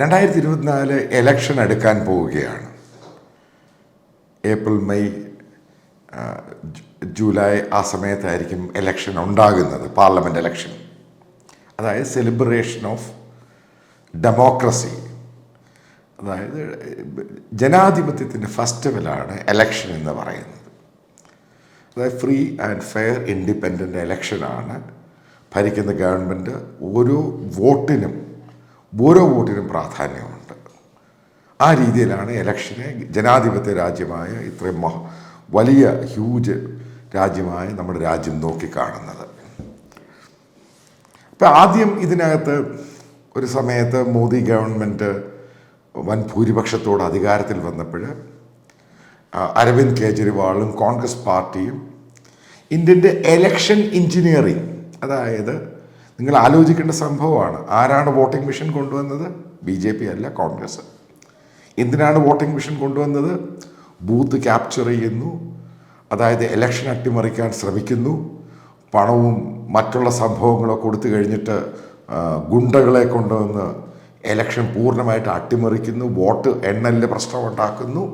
രണ്ടായിരത്തി ഇരുപത്തിനാല് എലക്ഷൻ എടുക്കാൻ പോവുകയാണ്. ഏപ്രിൽ മെയ് ജൂലൈ ആ സമയത്തായിരിക്കും എലക്ഷൻ ഉണ്ടാകുന്നത് പാർലമെന്റ് എലക്ഷൻ അതായത് സെലിബ്രേഷൻ ഓഫ് ഡെമോക്രസി അതായത് ജനാധിപത്യത്തിന്റെ ഫെസ്റ്റിവലാണ് എലക്ഷൻ എന്ന് പറയുന്നത്. അതായത് ഫ്രീ ആൻഡ് ഫെയർ ഇൻഡിപെൻഡന്റ് എലക്ഷനാണ് ഭരിക്കുന്ന ഗവൺമെന്റ് ഓരോ വോട്ടിനും ഓരോ വോട്ടിനും പ്രാധാന്യമുണ്ട്. ആ രീതിയിലാണ് ഇലക്ഷനെ ജനാധിപത്യ രാജ്യമായ ഇത്രയും മഹ വലിയ ഹ്യൂജ് രാജ്യമായ നമ്മുടെ രാജ്യം നോക്കിക്കാണുന്നത്. അപ്പം ആദ്യം ഇതിനകത്ത് ഒരു സമയത്ത് മോദി ഗവൺമെന്റ് വൻ ഭൂരിപക്ഷത്തോട് അധികാരത്തിൽ വന്നപ്പോൾ അരവിന്ദ് കേജ്രിവാളും കോൺഗ്രസ് പാർട്ടിയും ഇന്ത്യന്റെ എലക്ഷൻ എഞ്ചിനീയറിംഗ് അതായത് നിങ്ങൾ ആലോചിക്കേണ്ട സംഭവമാണ്. ആരാണ് വോട്ടിംഗ് മെഷീൻ കൊണ്ടുവന്നത്? ബി ജെ പി അല്ല കോൺഗ്രസ്. എന്തിനാണ് വോട്ടിംഗ് മെഷീൻ കൊണ്ടുവന്നത്? ബൂത്ത് ക്യാപ്ചർ ചെയ്യുന്നു. അതായത് ഇലക്ഷൻ അട്ടിമറിക്കാൻ ശ്രമിക്കുന്നു. പണവും മറ്റുള്ള സംഭവങ്ങളൊക്കെ കൊടുത്തു കഴിഞ്ഞിട്ട് ഗുണ്ടകളെ കൊണ്ടുവന്ന് എലക്ഷൻ പൂർണമായിട്ട് അട്ടിമറിക്കുന്നു. വോട്ട് എണ്ണലിൽ പ്രശ്നമുണ്ടാക്കുന്നു.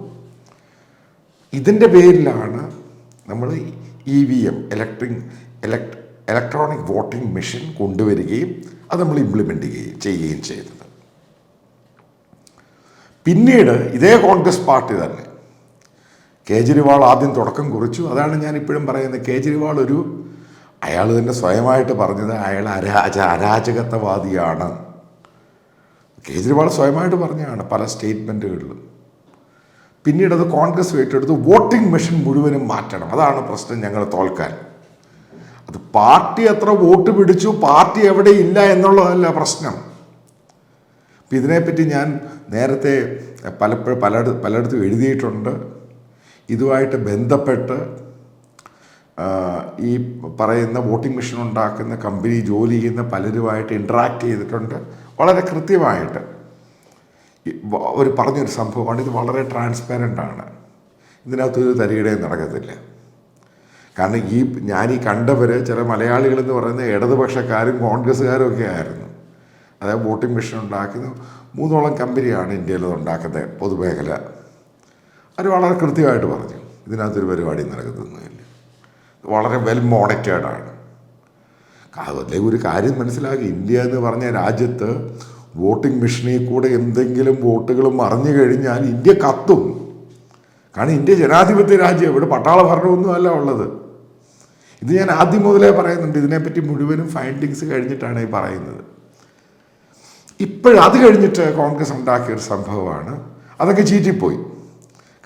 ഇതിന്റെ പേരിലാണ് നമ്മൾ E V M electric elect electronic voting machine കൊണ്ടുവരികയും അത് നമ്മൾ ഇംപ്ലിമെന്റ് ചെയ്യുകയും ചെയ്യുകയും ചെയ്തത്. പിന്നീട് ഇതേ കോൺഗ്രസ് പാർട്ടി തന്നെ കേജ്രിവാൾ ആദ്യം തുടക്കം കുറിച്ചു. അതാണ് ഞാൻ ഇപ്പോഴും പറയുന്നത്. കേജ്രിവാൾ ഒരു അയാൾ തന്നെ സ്വയമായിട്ട് പറഞ്ഞത് അയാൾ അരാജ അരാജകത്വവാദിയാണ്. കേജ്രിവാൾ സ്വയമായിട്ട് പറഞ്ഞതാണ് പല സ്റ്റേറ്റ്മെന്റുകളിലും പിന്നീട് അത് കോൺഗ്രസ് ഏറ്റെടുത്ത്. വോട്ടിംഗ് മെഷീൻ മുഴുവനും മാറ്റണം. അതാണ് പ്രശ്നം ഞങ്ങൾ തോൽക്കാൻ. അത് പാർട്ടി എത്ര വോട്ട് പിടിച്ചു പാർട്ടി എവിടെ ഇല്ല എന്നുള്ളതല്ല പ്രശ്നം. അപ്പം ഇതിനെപ്പറ്റി ഞാൻ നേരത്തെ പലപ്പോഴും പല പലയിടത്തും എഴുതിയിട്ടുണ്ട്. ഇതുമായിട്ട് ബന്ധപ്പെട്ട് ഈ പറയുന്ന വോട്ടിംഗ് മെഷീൻ ഉണ്ടാക്കുന്ന കമ്പനി ജോലി ചെയ്യുന്ന പലരുമായിട്ട് ഇൻട്രാക്ട് ചെയ്തിട്ടുണ്ട്. വളരെ കൃത്യമായിട്ട്. ഒരു പറഞ്ഞൊരു സംഭവമാണ്. ഇത് വളരെ ട്രാൻസ്പാരന്റ് ആണ്. ഇതിനകത്തൊരു തരികിടയും നടക്കത്തില്ല. കാരണം ഈ ഞാൻ ഈ കണ്ടവർ ചില മലയാളികൾ എന്ന് പറയുന്ന ഇടതുപക്ഷക്കാരും കോൺഗ്രസ്സുകാരും ഒക്കെ ആയിരുന്നു. അതായത് വോട്ടിംഗ് മെഷീൻ ഉണ്ടാക്കുന്ന മൂന്നോളം കമ്പനിയാണ് ഇന്ത്യയിൽ ഉണ്ടാക്കുന്നത് പൊതുമേഖല. അവർ വളരെ കൃത്യമായിട്ട് പറഞ്ഞു. ഇതിനകത്തൊരു പരിപാടി നടക്കുന്നൊന്നുമില്ല വളരെ വെൽ മോണിറ്റേഡ് ആണ്. അതല്ലേ ഒരു കാര്യം മനസ്സിലാക്കി. ഇന്ത്യ എന്ന് പറഞ്ഞ രാജ്യത്ത് വോട്ടിംഗ് മെഷീനിൽ കൂടെ എന്തെങ്കിലും വോട്ടുകൾ മറിഞ്ഞു കഴിഞ്ഞാൽ ഇന്ത്യ കത്തും. കാരണം ഇന്ത്യ ജനാധിപത്യ രാജ്യം. ഇവിടെ പട്ടാള ഭരണമൊന്നും അല്ല ഉള്ളത്. ഇത് ഞാൻ ആദ്യം മുതലേ പറയുന്നുണ്ട്. ഇതിനെപ്പറ്റി മുഴുവനും ഫൈൻഡിങ്സ് കഴിഞ്ഞിട്ടാണ് ഈ പറയുന്നത്. ഇപ്പോഴത് കഴിഞ്ഞിട്ട് കോൺഗ്രസ് ഉണ്ടാക്കിയ ഒരു സംഭവമാണ്. അതൊക്കെ ചീറ്റിപ്പോയി.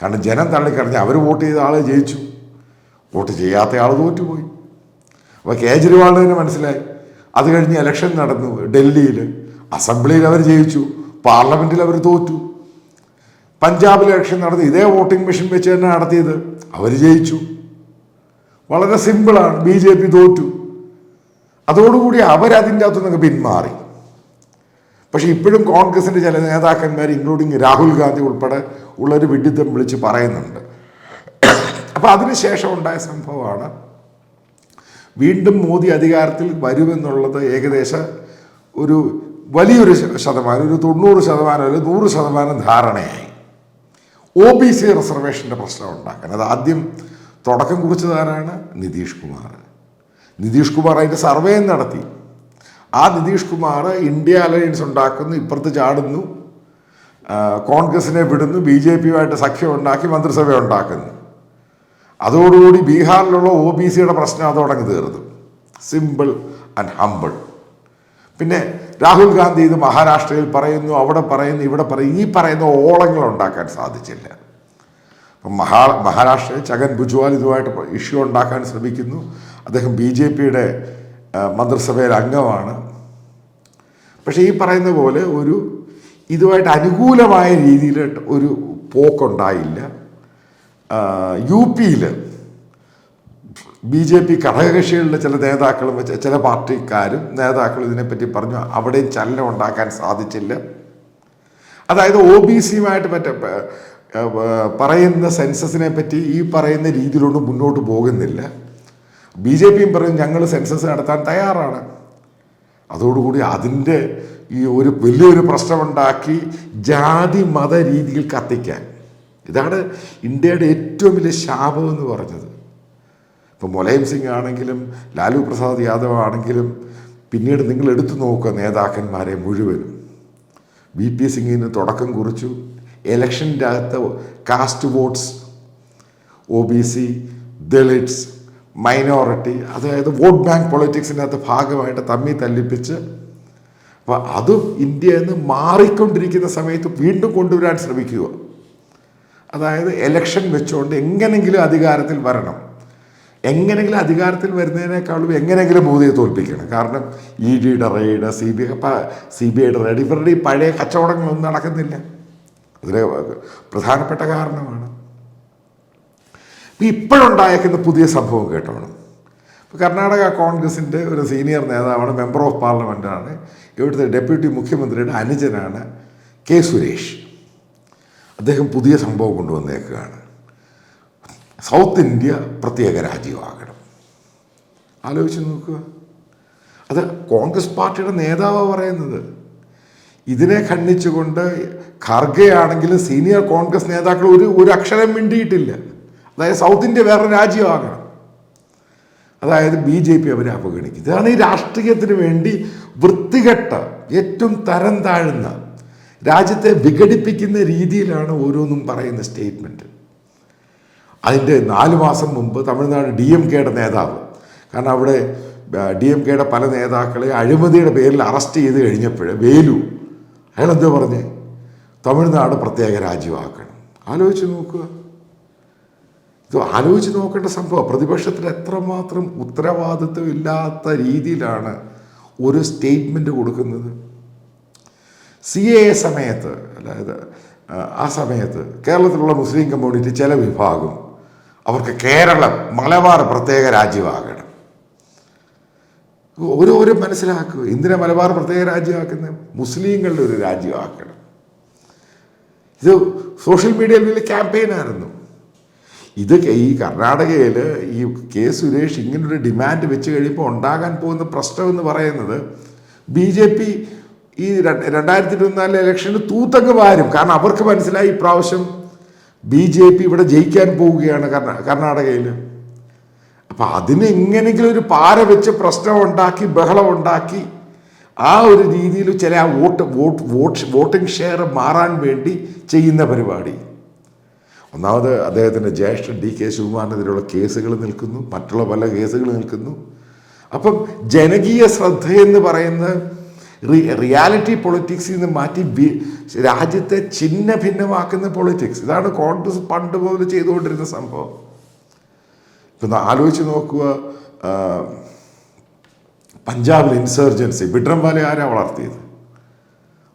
കാരണം ജനം തള്ളിക്കറിഞ്ഞ് അവർ വോട്ട് ചെയ്ത ആളെ ജയിച്ചു. വോട്ട് ചെയ്യാത്ത ആൾ തോറ്റുപോയി. അപ്പോൾ കേജ്രിവാളിന് തന്നെ മനസ്സിലായി. അത് കഴിഞ്ഞ് ഇലക്ഷൻ നടന്നു ഡൽഹിയിൽ അസംബ്ലിയിൽ അവർ ജയിച്ചു. പാർലമെന്റിൽ അവർ തോറ്റു. പഞ്ചാബിൽ ഇലക്ഷൻ നടന്നു. ഇതേ വോട്ടിംഗ് മെഷീൻ വെച്ച് തന്നെ നടത്തിയത്. അവർ ജയിച്ചു. വളരെ സിമ്പിളാണ്. ബി ജെ പി തോറ്റു. അതോടുകൂടി അവരതിന്റെ അകത്തു നിന്നൊക്കെ പിന്മാറി. പക്ഷെ ഇപ്പോഴും കോൺഗ്രസിന്റെ ചില നേതാക്കന്മാർ ഇൻക്ലൂഡിങ് രാഹുൽ ഗാന്ധി ഉൾപ്പെടെ ഉള്ളൊരു വിഡിത്തം വിളിച്ച് പറയുന്നുണ്ട്. അപ്പോൾ അതിനുശേഷം ഉണ്ടായ സംഭവമാണ് വീണ്ടും മോദി അധികാരത്തിൽ വരുമെന്നുള്ളത് ഏകദേശം ഒരു വലിയൊരു ശതമാനം ഒരു തൊണ്ണൂറ് ശതമാനം അല്ലെങ്കിൽ നൂറ് ശതമാനം ധാരണയായി. ഒ ബി സി റിസർവേഷന്റെ പ്രശ്നം ഉണ്ടാക്കാൻ. അത് ആദ്യം തുടക്കം കുറിച്ചതാരാണ് നിതീഷ് കുമാർ. നിതീഷ് കുമാർ അതിന്റെ സർവേ നടത്തി. ആ നിതീഷ് കുമാർ ഇന്ത്യ അലയൻസ് ഉണ്ടാക്കുന്നു ഇപ്പുറത്ത് ചാടുന്നു കോൺഗ്രസിനെ വിടുന്നു ബി ജെ പിയുമായിട്ട് സഖ്യം ഉണ്ടാക്കി മന്ത്രിസഭ ഉണ്ടാക്കുന്നു. അതോടുകൂടി ബീഹാറിലുള്ള ഒ ബി സിയുടെ പ്രശ്നം അതോടങ്ങ് തീർന്നു. Simple and humble. പിന്നെ രാഹുൽ ഗാന്ധി ഇത് മഹാരാഷ്ട്രയിൽ പറയുന്നു അവിടെ പറയുന്നു ഇവിടെ പറയുന്നു ഈ പറയുന്ന ഓളങ്ങൾ ഉണ്ടാക്കാൻ സാധിച്ചില്ല. അപ്പം മഹാ മഹാരാഷ്ട്രയിൽ ചകൻ ഭുജ്വാൽ ഇതുമായിട്ട് ഇഷ്യൂ ഉണ്ടാക്കാൻ ശ്രമിക്കുന്നു. അദ്ദേഹം ബി ജെ പിയുടെ മന്ത്രിസഭയിൽ അംഗമാണ്. പക്ഷേ ഈ പറയുന്ന പോലെ ഒരു ഇതുമായിട്ട് അനുകൂലമായ രീതിയിൽ ഒരു പോക്കുണ്ടായില്ല. യു പിയിൽ ബി ജെ പി ഘടകകക്ഷികളിലെ ചില നേതാക്കളും ചില പാർട്ടിക്കാരും നേതാക്കളും ഇതിനെപ്പറ്റി പറഞ്ഞു അവിടെയും ചലനം ഉണ്ടാക്കാൻ സാധിച്ചില്ല. അതായത് ഒ ബി സിയുമായിട്ട് മറ്റേ പറയുന്ന സെൻസസിനെ പറ്റി ഈ പറയുന്ന രീതിയിലൊന്നും മുന്നോട്ട് പോകുന്നില്ല. ബി ജെ പിയും പറയും ഞങ്ങൾ സെൻസസ് നടത്താൻ തയ്യാറാണ്. അതോടുകൂടി അതിന്റെ ഈ ഒരു വലിയൊരു പ്രശ്നമുണ്ടാക്കി ജാതി മത രീതിയിൽ കത്തിക്കാൻ. ഇതാണ് ഇന്ത്യയുടെ ഏറ്റവും വലിയ ശാപം എന്ന് പറഞ്ഞത്. ഇപ്പം മുലയം സിംഗ് ആണെങ്കിലും ലാലു പ്രസാദ് യാദവ് ആണെങ്കിലും പിന്നീട് നിങ്ങൾ എടുത്തു നോക്കുക നേതാക്കന്മാരെ മുഴുവനും. ബി പി സിംഗിന് തുടക്കം കുറിച്ചു. ഇലക്ഷന്റെ അകത്ത് caste votes O B C Dalits minority അതായത് വോട്ട് ബാങ്ക് പൊളിറ്റിക്സിന്റെ അകത്ത് ഭാഗമായിട്ട് തമ്മി തല്ലിപ്പിച്ച് അപ്പോൾ അത് ഇന്ത്യയിൽ നിന്ന് മാറിക്കൊണ്ടിരിക്കുന്ന സമയത്ത് വീണ്ടും കൊണ്ടുവരാൻ ശ്രമിക്കുക. അതായത് എലക്ഷൻ വെച്ചുകൊണ്ട് എങ്ങനെങ്കിലും അധികാരത്തിൽ വരണം. എങ്ങനെങ്കിലും അധികാരത്തിൽ വരുന്നതിനേക്കാളും എങ്ങനെയെങ്കിലും മോദിയെ തോൽപ്പിക്കണം. കാരണം ഇ ഡിയുടെ raid C B C B ഐയുടെ റെയ്ഡ് ഇവരുടെ ഈ പഴയ കച്ചവടങ്ങളൊന്നും നടക്കുന്നില്ല. അതിലെ പ്രധാനപ്പെട്ട കാരണമാണ്. ഇപ്പം ഇപ്പോഴുണ്ടായേക്കുന്ന പുതിയ സംഭവം കേട്ടോണം. കർണാടക കോൺഗ്രസിന്റെ ഒരു സീനിയർ നേതാവാണ് മെമ്പർ ഓഫ് പാർലമെന്റാണ് ഇവിടുത്തെ ഡെപ്യൂട്ടി മുഖ്യമന്ത്രിയുടെ അനുജനാണ് കെ സുരേഷ്. അദ്ദേഹം പുതിയ സംഭവം കൊണ്ടുവന്നേക്കുകയാണ്. സൗത്ത് ഇന്ത്യ പ്രത്യേക രാജ്യമാകണം. ആലോചിച്ച് നോക്കുക. അത് കോൺഗ്രസ് പാർട്ടിയുടെ നേതാവാണ് പറയുന്നത്. ഇതിനെ ഖണ്ഡിച്ചുകൊണ്ട് ഖാർഗെ ആണെങ്കിലും സീനിയർ കോൺഗ്രസ് നേതാക്കൾ ഒരു ഒരു അക്ഷരം മിണ്ടിയിട്ടില്ല. അതായത് സൗത്ത് ഇന്ത്യ വേറെ രാജ്യമാകണം. അതായത് ബി ജെ പി അവരെ അവഗണിക്കും. ഇതാണ് ഈ രാഷ്ട്രീയത്തിന് വേണ്ടി വൃത്തികെട്ട ഏറ്റവും തരം താഴ്ന്ന രാജ്യത്തെ വിഘടിപ്പിക്കുന്ന രീതിയിലാണ് ഓരോന്നും പറയുന്ന സ്റ്റേറ്റ്മെന്റ് അതിന്റെ നാല് മാസം മുമ്പ് തമിഴ്നാട് ഡി എം കെയുടെ നേതാവ് കാരണം അവിടെ ഡി എം കെയുടെ പല നേതാക്കളെ അഴിമതിയുടെ പേരിൽ അറസ്റ്റ് ചെയ്ത് കഴിഞ്ഞപ്പോൾ വേലു അയാൾ എന്താ പറഞ്ഞേ തമിഴ്നാട് പ്രത്യേക രാജ്യമാക്കണം. ആലോചിച്ച് നോക്കുക. ഇത് ആലോചിച്ച് നോക്കേണ്ട സംഭവം പ്രതിപക്ഷത്തിന് എത്രമാത്രം ഉത്തരവാദിത്വം ഇല്ലാത്ത രീതിയിലാണ് ഒരു സ്റ്റേറ്റ്മെന്റ് കൊടുക്കുന്നത്. സി എ സമയത്ത് അതായത് ആ, സമയത്ത് കേരളത്തിലുള്ള മുസ്ലിം കമ്മ്യൂണിറ്റി ചില വിഭാഗം അവർക്ക് കേരളം മലബാർ പ്രത്യേക രാജ്യമാകണം. ഓരോരും മനസ്സിലാക്കുക. ഇന്ദിര മലബാർ പ്രത്യേക രാജ്യമാക്കുന്നത്? മുസ്ലിങ്ങളുടെ ഒരു രാജ്യമാക്കണം. ഇത് സോഷ്യൽ മീഡിയയിൽ വലിയ ക്യാമ്പയിനായിരുന്നു ഇത് ഈ കർണാടകയിൽ ഈ കെ സുരേഷ് ഇങ്ങനൊരു ഡിമാൻഡ് വെച്ച് കഴിയുമ്പോൾ ഉണ്ടാകാൻ പോകുന്ന പ്രശ്നം എന്ന് പറയുന്നത് ബി ജെ പി ഈ രണ്ടായിരത്തി ഇരുപത്തിനാലിലെ ഇലക്ഷന് തൂത്തങ്ങ് വാരും. കാരണം അവർക്ക് മനസ്സിലായി ഇപ്രാവശ്യം ബി ജെ പി ഇവിടെ ജയിക്കാൻ പോവുകയാണ് കർണ കർണാടകയിൽ അപ്പം അതിന് എങ്ങനെങ്കിലും ഒരു പാര വെച്ച് പ്രശ്നം ഉണ്ടാക്കി ബഹളം ഉണ്ടാക്കി ആ ഒരു രീതിയിൽ ചില ആ vote vote vote voting share മാറാൻ വേണ്ടി ചെയ്യുന്ന പരിപാടി. ഒന്നാമത് അദ്ദേഹത്തിന്റെ ജ്യേഷ്ഠൻ ഡി കെ ശിവകുമാറിനെതിരെയുള്ള കേസുകൾ നിൽക്കുന്നു മറ്റുള്ള പല കേസുകൾ നിൽക്കുന്നു. അപ്പം ജനകീയ ശ്രദ്ധയെന്ന് പറയുന്ന റിയാലിറ്റി പൊളിറ്റിക്സിൽ നിന്ന് മാറ്റി രാജ്യത്തെ ഛിന്ന ഭിന്നമാക്കുന്ന പൊളിറ്റിക്സ്. ഇതാണ് കോൺഗ്രസ് പണ്ട് മുതൽ ചെയ്തുകൊണ്ടിരുന്ന സംഭവം. ഇപ്പം ആലോചിച്ച് നോക്കുക. പഞ്ചാബിൽ ഇൻസർജൻസി ബിഡ്രംബാലെ ആരാ വളർത്തിയത്?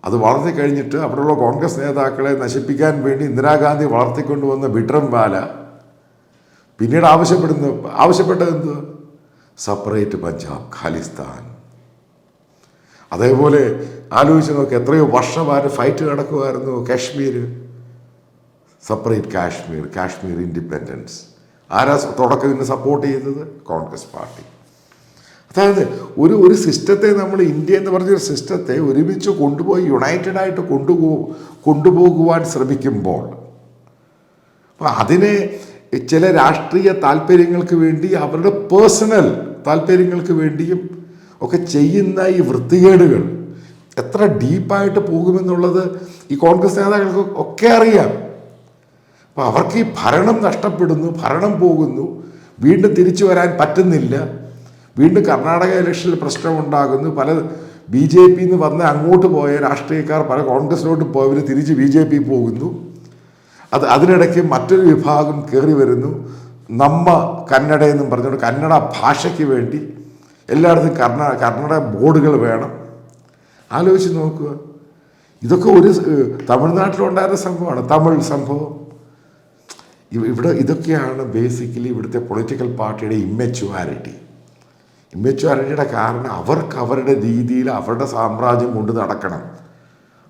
അത് വളർത്തി കഴിഞ്ഞിട്ട് അവിടെയുള്ള കോൺഗ്രസ് നേതാക്കളെ നശിപ്പിക്കാൻ വേണ്ടി ഇന്ദിരാഗാന്ധി വളർത്തിക്കൊണ്ടുവന്ന ബിഡ്രംവാല പിന്നീട് ആവശ്യപ്പെടുന്ന ആവശ്യപ്പെട്ടത് എന്ത്? സെപ്പറേറ്റ് പഞ്ചാബ് ഖാലിസ്ഥാൻ അതേപോലെ ആലോചിച്ച് നോക്ക് എത്രയോ വർഷമാര് ഫൈറ്റ് നടക്കുമായിരുന്നു കാശ്മീർ സെപ്പറേറ്റ് കാശ്മീർ കാശ്മീർ ഇൻഡിപെൻഡൻസ് ആരാ തുടക്കത്തിന് സപ്പോർട്ട് ചെയ്തത് കോൺഗ്രസ് പാർട്ടി. അതായത് ഒരു ഒരു സിസ്റ്റത്തെ നമ്മൾ ഇന്ത്യ എന്ന് പറഞ്ഞൊരു സിസ്റ്റത്തെ ഒരുമിച്ച് കൊണ്ടുപോയി യുണൈറ്റഡ് ആയിട്ട് കൊണ്ടുപോ കൊണ്ടുപോകുവാൻ ശ്രമിക്കുമ്പോൾ അപ്പം അതിനെ ചില രാഷ്ട്രീയ താല്പര്യങ്ങൾക്ക് വേണ്ടി അവരുടെ പേഴ്സണൽ താല്പര്യങ്ങൾക്ക് വേണ്ടിയും ഒക്കെ ചെയ്യുന്ന ഈ വൃത്തികേടുകൾ എത്ര ഡീപ്പായിട്ട് പോകുമെന്നുള്ളത് ഈ കോൺഗ്രസ് നേതാക്കൾക്ക് ഒക്കെ അറിയാം. അപ്പം അവർക്ക് ഈ ഭരണം നഷ്ടപ്പെടുന്നു ഭരണം പോകുന്നു. വീണ്ടും തിരിച്ചു വരാൻ പറ്റുന്നില്ല. വീണ്ടും കർണാടക ഇലക്ഷനിൽ പ്രശ്നമുണ്ടാകുന്നു. പല ബി ജെ പി എന്ന് വന്ന് അങ്ങോട്ട് പോയ രാഷ്ട്രീയക്കാർ പല കോൺഗ്രസിലോട്ട് പോയവർ തിരിച്ച് ബി ജെ പി പോകുന്നു. അത് അതിനിടയ്ക്ക് മറ്റൊരു വിഭാഗം കയറി വരുന്നു. നമ്മ കന്നഡ എന്നും പറഞ്ഞുകൊണ്ട് കന്നഡ ഭാഷയ്ക്ക് വേണ്ടി എല്ലായിടത്തും കർണ കന്നഡ ബോർഡുകൾ വേണം. ആലോചിച്ച് നോക്കുക. ഇതൊക്കെ ഒരു തമിഴ്നാട്ടിലുണ്ടായിരുന്ന സംഭവമാണ്. തമിഴ് സംഭവം. ഇവിടെ ഇതൊക്കെയാണ് ബേസിക്കലി ഇവിടുത്തെ പൊളിറ്റിക്കൽ പാർട്ടിയുടെ ഇമ്മച്വാരിറ്റി ഇമ്മച്വാരിറ്റിയുടെ കാരണം അവർക്ക് അവരുടെ രീതിയിൽ അവരുടെ സാമ്രാജ്യം കൊണ്ട് നടക്കണം.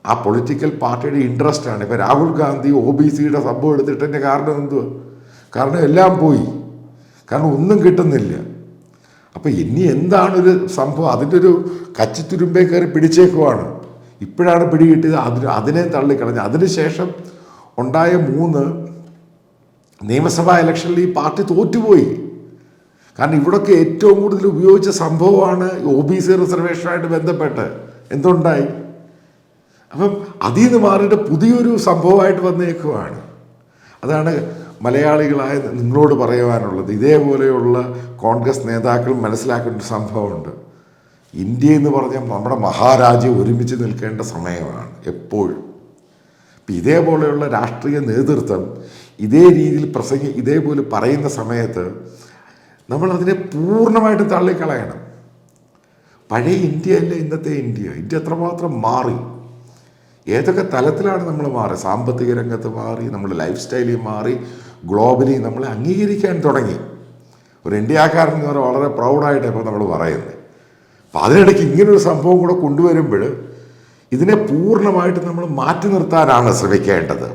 ആ പൊളിറ്റിക്കൽ പാർട്ടിയുടെ ഇൻട്രസ്റ്റ് ആണ്. ഇപ്പോൾ രാഹുൽ ഗാന്ധി ഒ ബി സിയുടെ സംഭവം എടുത്തിട്ടതിന്റെ കാരണം എന്തുവാ? കാരണം എല്ലാം പോയി. കാരണം ഒന്നും കിട്ടുന്നില്ല. അപ്പം ഇനി എന്താണൊരു സംഭവം? അതിന്റെ ഒരു കച്ചിത്തുരുമ്പേ കയറി പിടിച്ചേക്കുവാണ്. ഇപ്പോഴാണ് പിടികിട്ടിയത്. അതിന് അതിനെ തള്ളിക്കളഞ്ഞ്. അതിനുശേഷം ഉണ്ടായ മൂന്ന് നിയമസഭാ ഇലക്ഷനിൽ ഈ പാർട്ടി തോറ്റുപോയി. കാരണം ഇവിടൊക്കെ ഏറ്റവും കൂടുതൽ ഉപയോഗിച്ച സംഭവമാണ് ഒ ബി സി റിസർവേഷനുമായിട്ട് ബന്ധപ്പെട്ട്. എന്തുണ്ടായി? അപ്പം അതിൽ നിന്ന് മാറിയിട്ട് പുതിയൊരു സംഭവമായിട്ട് വന്നേക്കുവാണ്. അതാണ് മലയാളികളായ നിങ്ങളോട് പറയുവാനുള്ളത്. ഇതേപോലെയുള്ള കോൺഗ്രസ് നേതാക്കൾ മനസ്സിലാക്കേണ്ട ഒരു സംഭവമുണ്ട്. ഇന്ത്യ എന്ന് പറഞ്ഞാൽ നമ്മുടെ മഹാരാജ്യം ഒരുമിച്ച് നിൽക്കേണ്ട സമയമാണ് എപ്പോഴും. ഇപ്പം ഇതേപോലെയുള്ള രാഷ്ട്രീയ നേതൃത്വം ഇതേ രീതിയിൽ പ്രസംഗി ഇതേപോലെ പറയുന്ന സമയത്ത് നമ്മളതിനെ പൂർണമായിട്ട് തള്ളിക്കളയണം. പഴയ ഇന്ത്യ അല്ല ഇന്നത്തെ ഇന്ത്യ? ഇന്ത്യ എത്രമാത്രം മാറി? ഏതൊക്കെ തലത്തിലാണ് നമ്മൾ മാറി? സാമ്പത്തിക രംഗത്ത് മാറി നമ്മുടെ ലൈഫ് സ്റ്റൈലിൽ മാറി ഗ്ലോബലി നമ്മളെ അംഗീകരിക്കാൻ തുടങ്ങി. ഒരു ഇന്ത്യക്കാരൻ എന്ന് പറഞ്ഞാൽ വളരെ പ്രൗഡായിട്ടാണ് ഇപ്പോൾ നമ്മൾ പറയുന്നത്. അപ്പോൾ അതിനിടയ്ക്ക് ഇങ്ങനൊരു സംഭവം കൂടെ കൊണ്ടുവരുമ്പോൾ ഇതിനെ പൂർണമായിട്ട് നമ്മൾ മാറ്റി നിർത്താനാണ് ശ്രമിക്കേണ്ടത്.